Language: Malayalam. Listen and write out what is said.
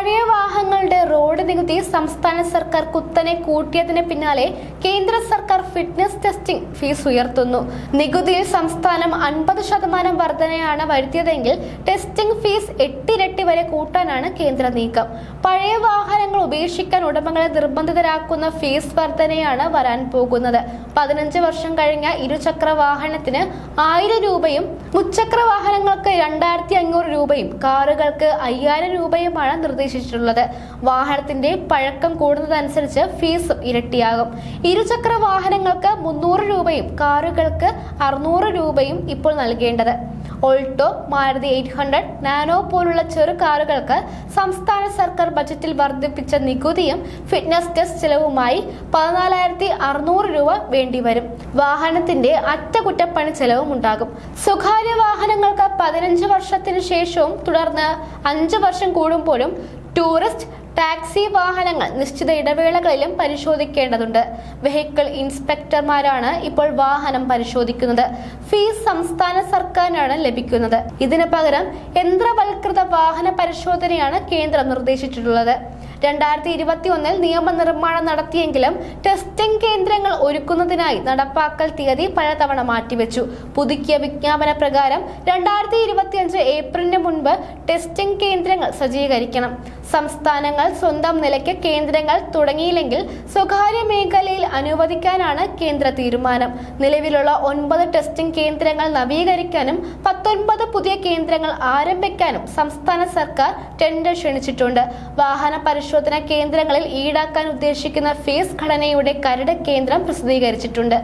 പഴയ വാഹനങ്ങളുടെ റോഡ് നികുതി സംസ്ഥാന സർക്കാർ കുത്തനെ കൂട്ടിയതിന് പിന്നാലെ കേന്ദ്ര സർക്കാർ ഫിറ്റ്നസ് ടെസ്റ്റിംഗ് ഫീസ് ഉയർത്തുന്നു. നികുതിയിൽ സംസ്ഥാനം അൻപത് ശതമാനം വർധനയാണ് വരുത്തിയതെങ്കിൽ ടെസ്റ്റിംഗ് ഫീസ് എട്ടിരട്ടി വരെ കൂട്ടാനാണ് കേന്ദ്ര നീക്കം. പഴയ വാഹനങ്ങൾ ഉപേക്ഷിക്കാൻ ഉടമകളെ നിർബന്ധിതരാക്കുന്ന ഫീസ് വർധനയാണ് വരാൻ പോകുന്നത്. പതിനഞ്ച് വർഷം കഴിഞ്ഞ ഇരുചക്ര വാഹനത്തിന് ആയിരം രൂപയും മുച്ചക്ര വാഹനങ്ങൾക്ക് രണ്ടായിരത്തി അഞ്ഞൂറ് രൂപയും കാറുകൾക്ക് അയ്യായിരം രൂപയുമാണ് നിർദ്ദേശിച്ചിട്ടുള്ളത്. വാഹനത്തിന്റെ പഴക്കം കൂടുന്നതനുസരിച്ച് ഫീസും ഇരട്ടിയാകും. ഇരുചക്ര വാഹനങ്ങൾക്ക് മുന്നൂറ് രൂപയും കാറുകൾക്ക് അറുന്നൂറ് രൂപയും ഇപ്പോൾ നൽകേണ്ടത്. Alto Maruti eight hundred Nano പോലുള്ള ചെറു കാറുകൾക്ക് സംസ്ഥാന സർക്കാർ ബജറ്റിൽ വർദ്ധിപ്പിച്ച നികുതിയും ഫിറ്റ്നസ് ടെസ്റ്റ് ചെലവുമായി പതിനാലായിരത്തി അറുന്നൂറ് രൂപ വേണ്ടിവരും. വാഹനത്തിന്റെ അറ്റകുറ്റപ്പണി ചെലവും ഉണ്ടാകും സ്വകാര്യ വാഹനങ്ങൾക്ക് പതിനഞ്ച് വർഷത്തിന് ശേഷവും തുടർന്ന് അഞ്ച് വർഷം കൂടുമ്പോഴും ടൂറിസ്റ്റ് ടാക്സി വാഹനങ്ങൾ നിശ്ചിത ഇടവേളകളിലും പരിശോധിക്കേണ്ടതുണ്ട്. വെഹിക്കിൾ ഇൻസ്പെക്ടർമാരാണ് ഇപ്പോൾ വാഹനം പരിശോധിക്കുന്നത്. ഫീസ് സംസ്ഥാന സർക്കാരിനാണ് ലഭിക്കുന്നത്. ഇതിന് പകരം യന്ത്രവൽകൃത വാഹന പരിശോധനയാണ് കേന്ദ്രം നിർദ്ദേശിച്ചിട്ടുള്ളത്. രണ്ടായിരത്തി ഇരുപത്തി ഒന്നിൽ നിയമനിർമ്മാണം നടത്തിയെങ്കിലും ടെസ്റ്റിംഗ് കേന്ദ്രങ്ങൾ ഒരുക്കുന്നതിനായി നടപ്പാക്കൽ തീയതി പലതവണ മാറ്റിവെച്ചു. പുതുക്കിയ വിജ്ഞാപന പ്രകാരം രണ്ടായിരത്തി ഇരുപത്തിയഞ്ച് ഏപ്രിലിന് മുൻപ് ടെസ്റ്റിംഗ് കേന്ദ്രങ്ങൾ സജ്ജീകരിക്കണം. സംസ്ഥാനങ്ങൾ സ്വന്തം നിലയ്ക്ക് കേന്ദ്രങ്ങൾ തുടങ്ങിയില്ലെങ്കിൽ സ്വകാര്യ മേഖലയിൽ അനുവദിക്കാനാണ് കേന്ദ്ര തീരുമാനം. നിലവിലുള്ള ഒൻപത് ടെസ്റ്റിംഗ് കേന്ദ്രങ്ങൾ നവീകരിക്കാനും പത്തൊൻപത് പുതിയ കേന്ദ്രങ്ങൾ ആരംഭിക്കാനും സംസ്ഥാന സർക്കാർ ടെൻഡർ ക്ഷണിച്ചിട്ടുണ്ട്. വാഹന പരിശോധന കേന്ദ്രങ്ങളിൽ ഈടാക്കാൻ ഉദ്ദേശിക്കുന്ന ഫീസ് ഘടനയുടെ കരട് കേന്ദ്രം പ്രസിദ്ധീകരിച്ചിട്ടുണ്ട്.